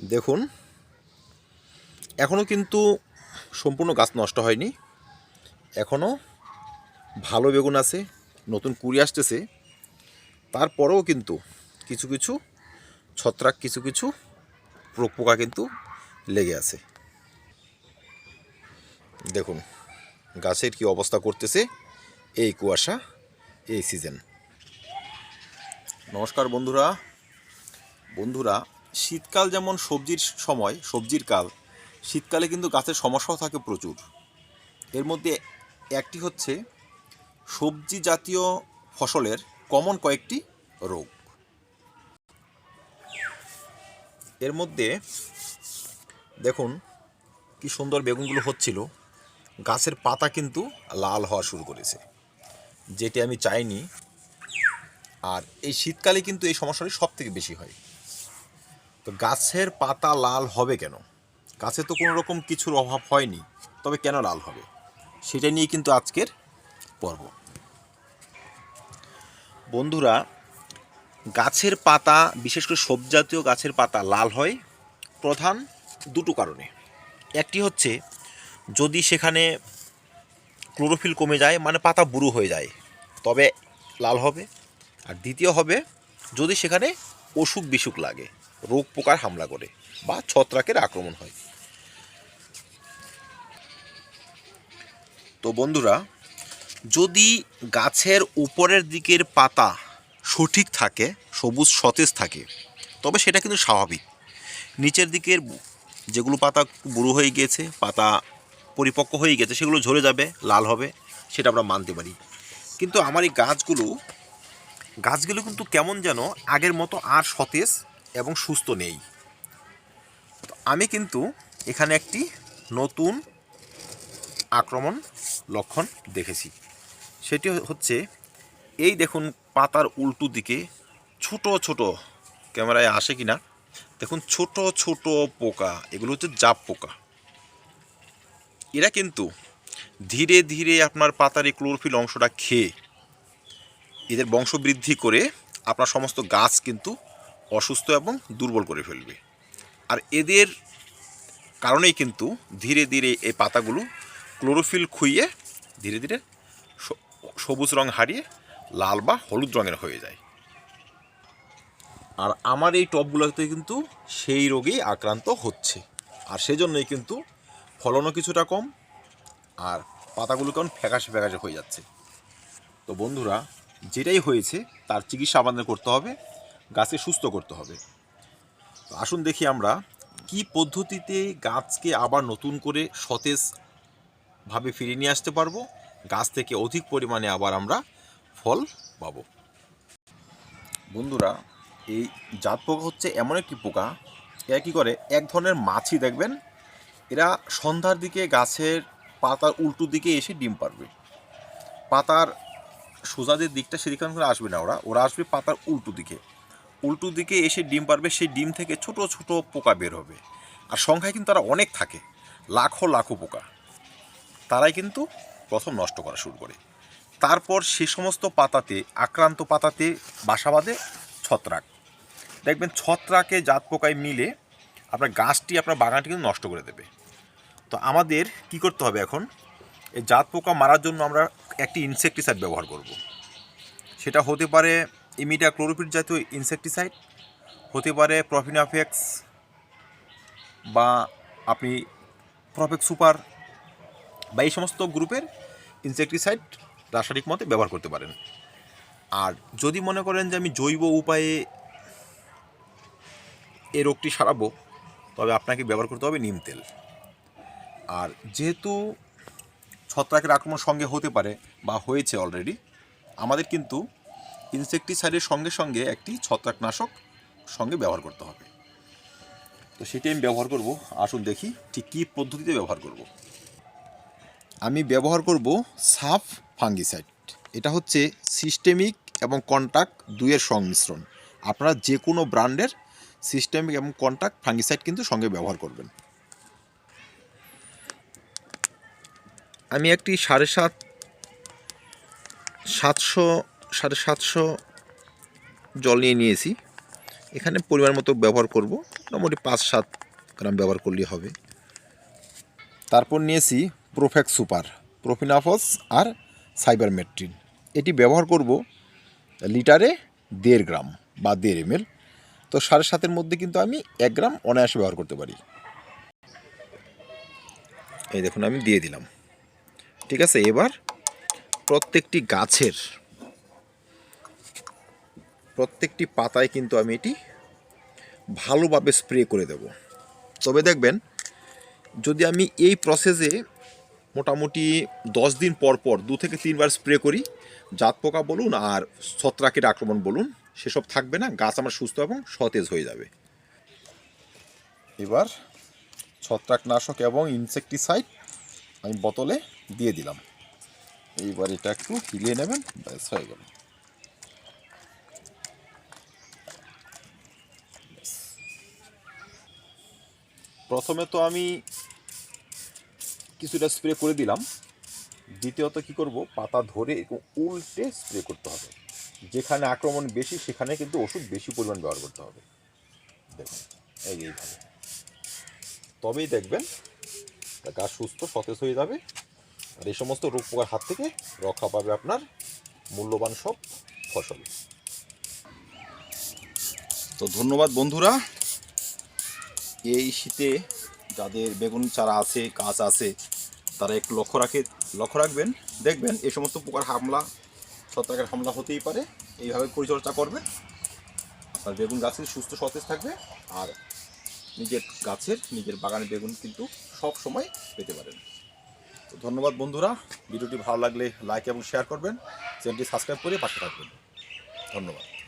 দেখুন এখনও কিন্তু সম্পূর্ণ গাছ নষ্ট হয়নি। এখনও ভালো বেগুন আছে, নতুন কুড়ি আসতেছে। তারপরেও কিন্তু কিছু কিছু ছত্রাক, কিছু কিছু পোক পোকা কিন্তু লেগে আছে। দেখুন, গাছের কি অবস্থা করতেছে এই কুয়াশা, এই সিজন। নমস্কার বন্ধুরা বন্ধুরা শীতকাল যেমন সবজির সময়, সবজির কাল, শীতকালে কিন্তু গাছের সমস্যাও থাকে প্রচুর। এর মধ্যে একটি হচ্ছে সবজি জাতীয় ফসলের কমন কয়েকটি রোগ। এর মধ্যে দেখুন কি সুন্দর বেগুনগুলো হচ্ছিল। গাছের পাতা কিন্তু লাল হওয়া শুরু করেছে। যেটি আমি চাইনি। আর এই শীতকালে কিন্তু এই সমস্যাটি সব থেকে বেশি হয়। তো গাছের পাতা লাল হবে কেন? গাছে তো কোনো রকম কিছুর অভাব হয়নি, তবে কেন লাল হবে? সেটা নিয়ে কিন্তু আজকের পর্ব। বন্ধুরা, গাছের পাতা, বিশেষ করে সবজি জাতীয় গাছের পাতা লাল হয়, প্রধান দুটো কারণে। একটি হচ্ছে, যদি সেখানে ক্লোরোফিল কমে যায় মানে পাতা বুড়ো হয়ে যায়, তবে লাল হবে। আর দ্বিতীয় হবে, যদি সেখানে অসুখ বিসুখ লাগে রোগ পোকার হামলা করে বা ছত্রাকের আক্রমণ হয়। তো বন্ধুরা, যদি গাছের উপরের দিকের পাতা সঠিক থাকে, সবুজ সতেজ থাকে, তবে সেটা কিন্তু স্বাভাবিক। নিচের দিকের যেগুলো পাতা বুড়ো হয়ে গিয়েছে পাতা পরিপক্ক হয়ে গেছে, সেগুলো ঝরে যাবে, লাল হবে, সেটা আমরা মানতে পারি। কিন্তু আমার এই গাছগুলো গাছগুলো কিন্তু কেমন যেন আগের মতো আর সতেজ এবং সুস্থ নেই। আমি কিন্তু এখানে একটি নতুন আক্রমণ লক্ষণ দেখেছি। সেটি হচ্ছে এই দেখুন পাতার উল্টো দিকে ছোট ছোট ক্যামেরায় আসে কি না দেখুন ছোট ছোট পোকা, এগুলো হচ্ছে জাপ পোকা। এরা কিন্তু ধীরে ধীরে আপনার পাতার এই ক্লোরোফিল অংশটা খেয়ে এদের বংশবৃদ্ধি করে আপনার সমস্ত গাছ কিন্তু অসুস্থ এবং দুর্বল করে ফেলবে। আর এদের কারণেই কিন্তু ধীরে ধীরে এই পাতাগুলো ক্লোরোফিল খুইয়ে ধীরে ধীরে সবুজ রং হারিয়ে লাল বা হলুদ রঙের হয়ে যায়। আর আমার এই টবগুলোতে কিন্তু সেই রোগেই আক্রান্ত হচ্ছে। আর সেজন্যই কিন্তু ফলনও কিছুটা কম আর পাতাগুলো কেমন ফ্যাকাশে ফ্যাকাশে হয়ে যাচ্ছে। তো বন্ধুরা, যেটাই হয়েছে তার চিকিৎসা আমাদের করতে হবে। গাছকে সুস্থ করতে হবে। আসুন দেখি আমরা কি পদ্ধতিতে গাছকে আবার নতুন করে সতেজভাবে ফিরিয়ে নিয়ে আসতে পারব? গাছ থেকে অধিক পরিমাণে আবার আমরা ফল পাবো। বন্ধুরা, এই জাত পোকা হচ্ছে এমন একটি পোকা, এরা কী করে? এক ধরনের মাছি দেখবেন, এরা সন্ধ্যার দিকে গাছের পাতার উল্টো দিকে এসে ডিম পারবে পাতার সোজা যে দিকটা সেদিকে আসবে না ওরা ওরা আসবে পাতার উল্টো দিকে। উল্টো দিকে এসে ডিম পারবে, সেই ডিম থেকে ছোট ছোট পোকা বের হবে। আর সংখ্যায় কিন্তু তারা অনেক থাকে, লাখো লাখো পোকা। তারাই কিন্তু প্রথম নষ্ট করা শুরু করে। তারপর সে সমস্ত পাতাতে, আক্রান্ত পাতাতে বাসা বাঁধে ছত্রাক। দেখবেন ছত্রাকে জাত পোকায় মিলে আপনার গাছটি, আপনার বাগানটি কিন্তু নষ্ট করে দেবে। তো আমাদের কি করতে হবে এখন? এই জাত পোকা মারার জন্য আমরা একটি ইনসেকটিসাইড ব্যবহার করব। সেটা হতে পারে ইমিডা ক্লোরোফিট জাতীয় ইনসেকটিসাইড হতে পারে প্রফিনাফেক্স বা আপনি প্রফেক্স সুপার বা এই সমস্ত গ্রুপের ইনসেকটিসাইড রাসায়নিক মতে ব্যবহার করতে পারেন। আর যদি মনে করেন যে আমি জৈব উপায়ে এই রোগটি সারাবো, তবে আপনাকে ব্যবহার করতে হবে নিম তেল। আর যেহেতু ছত্রাকের আক্রমণ সঙ্গে হতে পারে বা হয়েছে অলরেডি আমাদের কিন্তু ইনসেকটিসাইডের সঙ্গে সঙ্গে একটি ছত্রাকনাশক সঙ্গে ব্যবহার করতে হবে। তো সেটি আমি ব্যবহার করব। আসুন দেখি ঠিক কী পদ্ধতিতে ব্যবহার করব। আমি ব্যবহার করব সাফ ফাঙ্গিসাইড। এটা হচ্ছে সিস্টেমিক এবং কন্টাক্ট দুইয়ের সংমিশ্রণ। আপনারা যে কোনো ব্র্যান্ডের সিস্টেমিক এবং কন্টাক্ট ফাঙ্গিসাইড কিন্তু সঙ্গে ব্যবহার করবেন। আমি একটি সাড়ে সাত সাতশো সাড়ে সাতশো জল নিয়ে নিয়েছি। এখানে পরিমাণ মতো ব্যবহার করব। মোটামুটি পাঁচ সাত গ্রাম ব্যবহার করলেই হবে। তারপর নিয়েছি প্রোফেক্স সুপার, প্রোফিনাফস আর সাইবার সাইবারমেট্রিন। এটি ব্যবহার করব লিটারে দেড় গ্রাম বা দেড় এম তো সাড়ে সাতের মধ্যে কিন্তু আমি এক গ্রাম অনায়াসে ব্যবহার করতে পারি। এই দেখুন, আমি দিয়ে দিলাম। ঠিক আছে, এবার প্রত্যেকটি গাছের প্রত্যেকটি পাতায় কিন্তু আমি এটি ভালোভাবে স্প্রে করে দেব। তবে দেখবেন, যদি আমি এই প্রসেসে মোটামুটি দশ দিন পর পর দু থেকে তিনবার স্প্রে করি, জাত পোকা বলুন আর ছত্রাকের আক্রমণ বলুন, সেসব থাকবে না, গাছ আমার সুস্থ এবং সতেজ হয়ে যাবে। এবার ছত্রাকনাশক এবং ইনসেকটিসাইড আমি বোতলে দিয়ে দিলাম। এইবার এটা একটু হিলিয়ে নেবেন, ব্যাস হয়ে গেল। প্রথমে তো আমি কিছুটা স্প্রে করে দিলাম। দ্বিতীয়ত কি করব? পাতা ধরে এরকম উল্টে স্প্রে করতে হবে। যেখানে আক্রমণ বেশি, সেখানে কিন্তু ওষুধ বেশি পরিমাণ ব্যবহার করতে হবে। দেখুন, এই এইভাবে। তবেই দেখবেন গাছ সুস্থ, সতেজ হয়ে যাবে। আর এই সমস্ত রোগ পোকার হাত থেকে রক্ষা পাবে আপনার মূল্যবান সব ফসল। তো ধন্যবাদ বন্ধুরা। এই শীতে যাদের বেগুন চারা আছে, গাছ আছে, তারা একটু লক্ষ্য রাখে, লক্ষ্য রাখবেন, দেখবেন এই সমস্ত পোকার হামলা ছত্রাকের হামলা হতেই পারে। এইভাবে পরিচর্যা করবেন। আর বেগুন গাছের সুস্থ সতেজ থাকবে আর নিজের গাছের, নিজের বাগানের বেগুন কিন্তু সব সময় পেতে পারেন। তো ধন্যবাদ বন্ধুরা। ভিডিওটি ভালো লাগলে লাইক এবং শেয়ার করবেন। চ্যানেলটি সাবস্ক্রাইব করে পাশে থাকবেন। ধন্যবাদ।